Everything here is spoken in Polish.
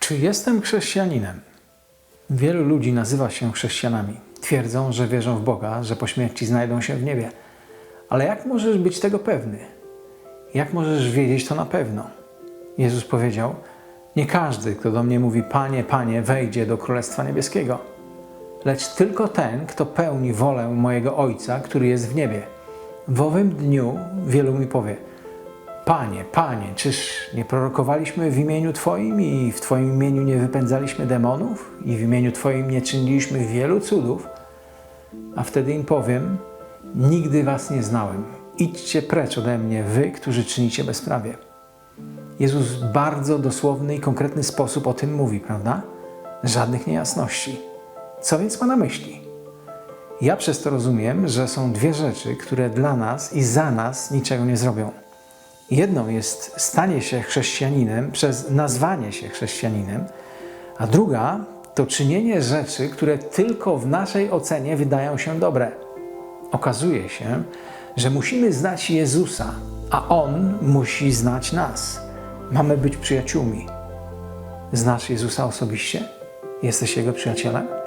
Czy jestem chrześcijaninem? Wielu ludzi nazywa się chrześcijanami. Twierdzą, że wierzą w Boga, że po śmierci znajdą się w niebie. Ale jak możesz być tego pewny? Jak możesz wiedzieć to na pewno? Jezus powiedział: Nie każdy, kto do mnie mówi: Panie, Panie, wejdzie do Królestwa Niebieskiego, lecz tylko ten, kto pełni wolę mojego Ojca, który jest w niebie. W owym dniu wielu mi powie: Panie, Panie, czyż nie prorokowaliśmy w imieniu Twoim i w Twoim imieniu nie wypędzaliśmy demonów i w imieniu Twoim nie czyniliśmy wielu cudów? A wtedy im powiem, nigdy Was nie znałem. Idźcie precz ode mnie, Wy, którzy czynicie bezprawie. Jezus w bardzo dosłowny i konkretny sposób o tym mówi, prawda? Żadnych niejasności. Co więc ma na myśli? Ja przez to rozumiem, że są dwie rzeczy, które dla nas i za nas niczego nie zrobią. Jedną jest stanie się chrześcijaninem przez nazwanie się chrześcijaninem, a druga to czynienie rzeczy, które tylko w naszej ocenie wydają się dobre. Okazuje się, że musimy znać Jezusa, a On musi znać nas. Mamy być przyjaciółmi. Znasz Jezusa osobiście? Jesteś Jego przyjacielem?